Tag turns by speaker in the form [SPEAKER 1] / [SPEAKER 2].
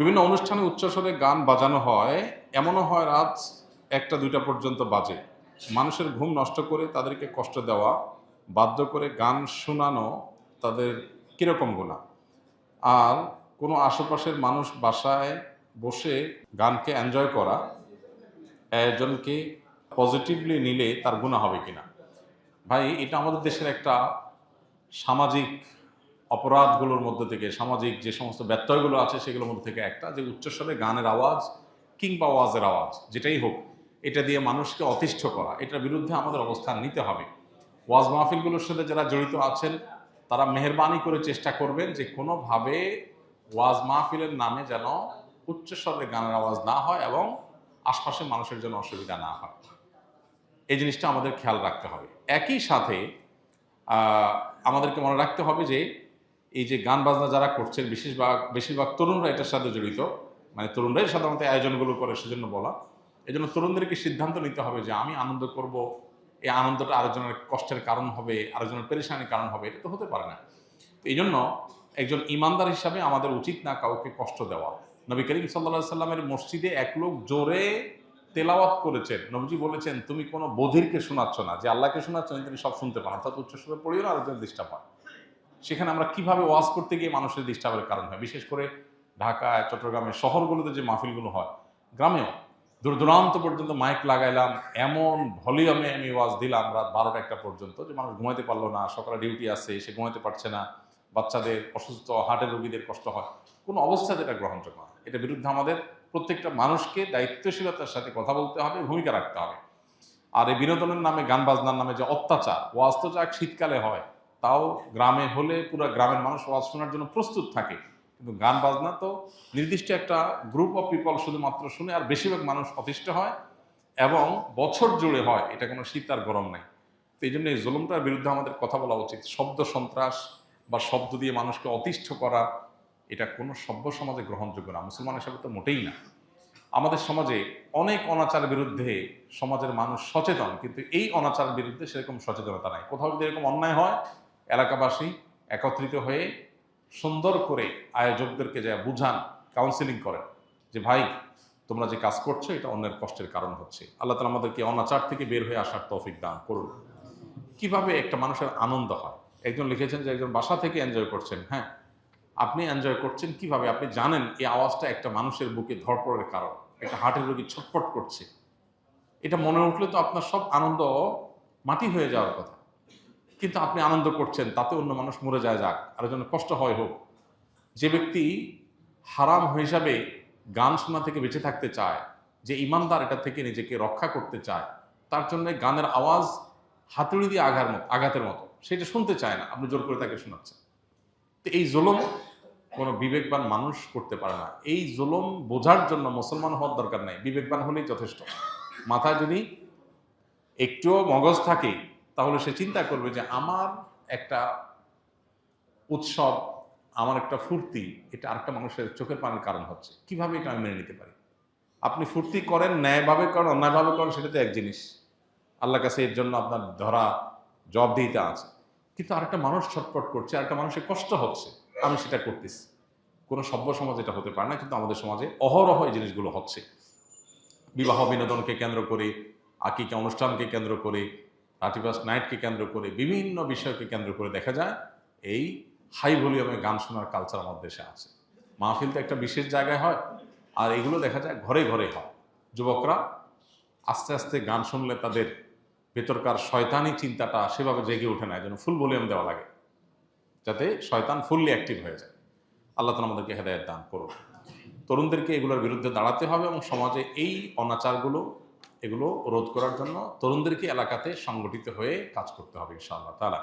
[SPEAKER 1] বিভিন্ন অনুষ্ঠানে উচ্চস্বরে গান বাজানো হয়, এমনও হয় রাত একটা, দুইটা পর্যন্ত বাজে। মানুষের ঘুম নষ্ট করে তাদেরকে কষ্ট দেওয়া, বাধ্য করে গান শোনানো তাদের কীরকম গুণা? আর কোনো আশেপাশের মানুষ বাসায় বসে গানকে এনজয় করা, একজনকে পজিটিভলি নিলে তার গুণা হবে কিনা? ভাই, এটা আমাদের দেশের একটা সামাজিক অপরাধগুলোর মধ্যে থেকে, সামাজিক যে সমস্ত ব্যত্যয়গুলো আছে সেগুলোর মধ্যে থেকে একটা, যে উচ্চস্বরে গানের আওয়াজ কিংবা আওয়াজের আওয়াজ, যেটাই হোক, এটা দিয়ে মানুষকে অতিষ্ঠ করা, এটার বিরুদ্ধে আমাদের অবস্থান নিতে হবে। ওয়াজ মাহফিলগুলোর সাথে যারা জড়িত আছেন, তারা মেহরবানি করে চেষ্টা করবেন যে কোনোভাবে ওয়াজ মাহফিলের নামে যেন উচ্চস্বরে গানের আওয়াজ না হয় এবং আশপাশের মানুষের জন্য অসুবিধা না হয়। এই জিনিসটা আমাদের খেয়াল রাখতে হবে। একই সাথে আমাদেরকে মনে রাখতে হবে যে এই যে গান বাজনা যারা করছেন বেশিরভাগ বেশিরভাগ তরুণরা এটার সাথে জড়িত। মানে তরুণরাই সাধারণত আয়োজনগুলো করে সেজন্য বলা। এই জন্য তরুণদেরকে সিদ্ধান্ত নিতে হবে যে আমি আনন্দ করব এই আনন্দটা আরেকজনের কষ্টের কারণ হবে আরেকজনের পেরেশানির কারণ হবে এটা তো হতে পারে না। তো এই জন্য একজন ইমানদার হিসাবে আমাদের উচিত না কাউকে কষ্ট দেওয়া। নবী করিম সাল্লা সাল্লামের মসজিদে এক লোক জোরে তেলাওয়াত করেছেন। নবজি বলেছেন তুমি কোনো বধিরকে শোনাচ্ছ না। যে আল্লাহকে শোনাচ্ছ না, তিনি সব শুনতে পান অর্থাৎ উচ্চস্বরে পড়িও না আরেকজন ডিস্টার্ব হয় সেখানে আমরা কীভাবে ওয়াজ করতে গিয়ে মানুষের ডিস্টার্বের কারণ হয়? বিশেষ করে ঢাকায় চট্টগ্রামের শহরগুলোতে যে মাহফিলগুলো হয়, গ্রামেও দূর দূরান্ত পর্যন্ত মাইক লাগাইলাম, এমন ভলিউমে আমি ওয়াজ দিলাম রাত বারোটা একটা পর্যন্ত যে মানুষ ঘুমাইতে পারল না, সকালে ডিউটি আছে, সে ঘুমাইতে পারছে না, বাচ্চাদের অসুস্থ হার্টের রোগীদের কষ্ট হয়। কোনো অবস্থাতে এটা গ্রহণযোগ্য না। এটার বিরুদ্ধে আমাদের প্রত্যেকটা মানুষকে দায়িত্বশীলতার সাথে কথা বলতে হবে, ভূমিকা রাখতে হবে। আর এই বিনোদনের নামে, গান বাজনার নামে যে অত্যাচার, ওয়াজ তো যাক শীতকালে হয় তাও গ্রামে হলে পুরো গ্রামের মানুষ ওয়াজ শোনার জন্য প্রস্তুত থাকে। কিন্তু গান বাজনা তো নির্দিষ্ট একটা গ্রুপ অফ পিপল শুধুমাত্র শুনে আর বেশিরভাগ মানুষ অতিষ্ঠ হয় এবং বছর জুড়ে হয়, এটা কোনো শীত আর গরম নাই। তো এই জন্য এই জুলুমটার বিরুদ্ধে আমাদের কথা বলা উচিত। শব্দ সন্ত্রাস বা শব্দ দিয়ে মানুষকে অতিষ্ঠ করা, এটা কোনো সভ্য সমাজে গ্রহণযোগ্য না। মুসলমান হিসাবে তো মোটেই না। আমাদের সমাজে অনেক অনাচারের বিরুদ্ধে সমাজের মানুষ সচেতন, কিন্তু এই অনাচারের বিরুদ্ধে সেরকম সচেতনতা নাই। কোথাও যদি এরকম অন্যায় হয় এলাকাবাসী একত্রিত হয়ে সুন্দর করে আয়োজকদেরকে যা বুঝান কাউন্সিলিং করেন যে, ভাই, তোমরা যে কাজ করছ, এটা অন্যের কষ্টের কারণ হচ্ছে। আল্লাহ তালা আমাদেরকে অনাচার থেকে বের হয়ে আসার তৌফিক দান করুন। কীভাবে একটা মানুষের আনন্দ হয়? একজন লিখেছেন যে, একজন বাসা থেকে এনজয় করছেন। হ্যাঁ আপনি এনজয় করছেন কীভাবে? আপনি জানেন এই আওয়াজটা একটা মানুষের বুকে ধরপড়ের কারণ, একটা হার্টের রোগী ছটফট করছে। এটা মনে উঠলে তো আপনার সব আনন্দ মাটি হয়ে যাওয়ার কথা। কিন্তু আপনি আনন্দ করছেন, তাতে অন্য মানুষ মরে যায় যাক আর জন্য কষ্ট হয় হোক। যে ব্যক্তি হারাম হিসাবে গান শোনা থেকে বেঁচে থাকতে চায়, যে ইমানদার এটা থেকে নিজেকে রক্ষা করতে চায়, তার জন্য গানের আওয়াজ হাতুড়ি দিয়ে আঘার মতো, আঘাতের মতো, সেটা শুনতে চায় না, আপনি জোর করে তাকে শোনাচ্ছেন। তো এই জোলম কোনো বিবেকবান মানুষ করতে পারে না। এই জুলুম বোঝার জন্য মুসলমান হওয়ার দরকার নাই, বিবেকবান হলেই যথেষ্ট। মাথায় যদি একটুও মগজ থাকে তাহলে সে চিন্তা করবে যে আমার একটা উৎসব, আমার একটা ফুর্তি, এটা আরেকটা মানুষের চোখের পানির কারণ হচ্ছে। কীভাবে এটা আমি মেনে নিতে পারি? আপনি ফুর্তি করেন, ন্যায়ভাবে করেন, অন্যায়ভাবে করেন, সেটা তো এক জিনিস। আল্লাহ কাছে এর জন্য আপনার ধরা জবাবদিহিতা আছে। কিন্তু আরেকটা মানুষ ছটপট করছে, আরেকটা মানুষের কষ্ট হচ্ছে, আমি সেটা করতেছি। কোনো সভ্য সমাজ এটা হতে পারে না, কিন্তু আমাদের সমাজে অহরহ এই জিনিসগুলো হচ্ছে। বিবাহ বিনোদনকে কেন্দ্র করে, আকিকা অনুষ্ঠানকে কেন্দ্র করে রাতিবাস নাইটকে কেন্দ্র করে, বিভিন্ন বিষয়কে কেন্দ্র করে দেখা যায়, এই হাই ভলিউমে গান শোনার কালচার আমাদের দেশে আছে। মাহফিল তো একটা বিশেষ জায়গায় হয়, আর এগুলো দেখা যায় ঘরে ঘরে হয়। যুবকরা আস্তে আস্তে গান শুনলে তাদের ভেতরকার শয়তানি চিন্তাটা সেভাবে জেগে ওঠে না, যেন ফুল ভলিউম দেওয়া লাগে, যাতে শয়তান ফুললি অ্যাক্টিভ হয়ে যায়। আল্লাহ তালা আমাদেরকে হেদায়ত দান করুন তরুণদেরকে এগুলোর বিরুদ্ধে দাঁড়াতে হবে এবং সমাজে এই অনাচারগুলো এগুলো রোধ করার জন্য তরুণদেরকে এলাকাতে সংগঠিত হয়ে কাজ করতে হবে ইনশাআল্লাহ তালা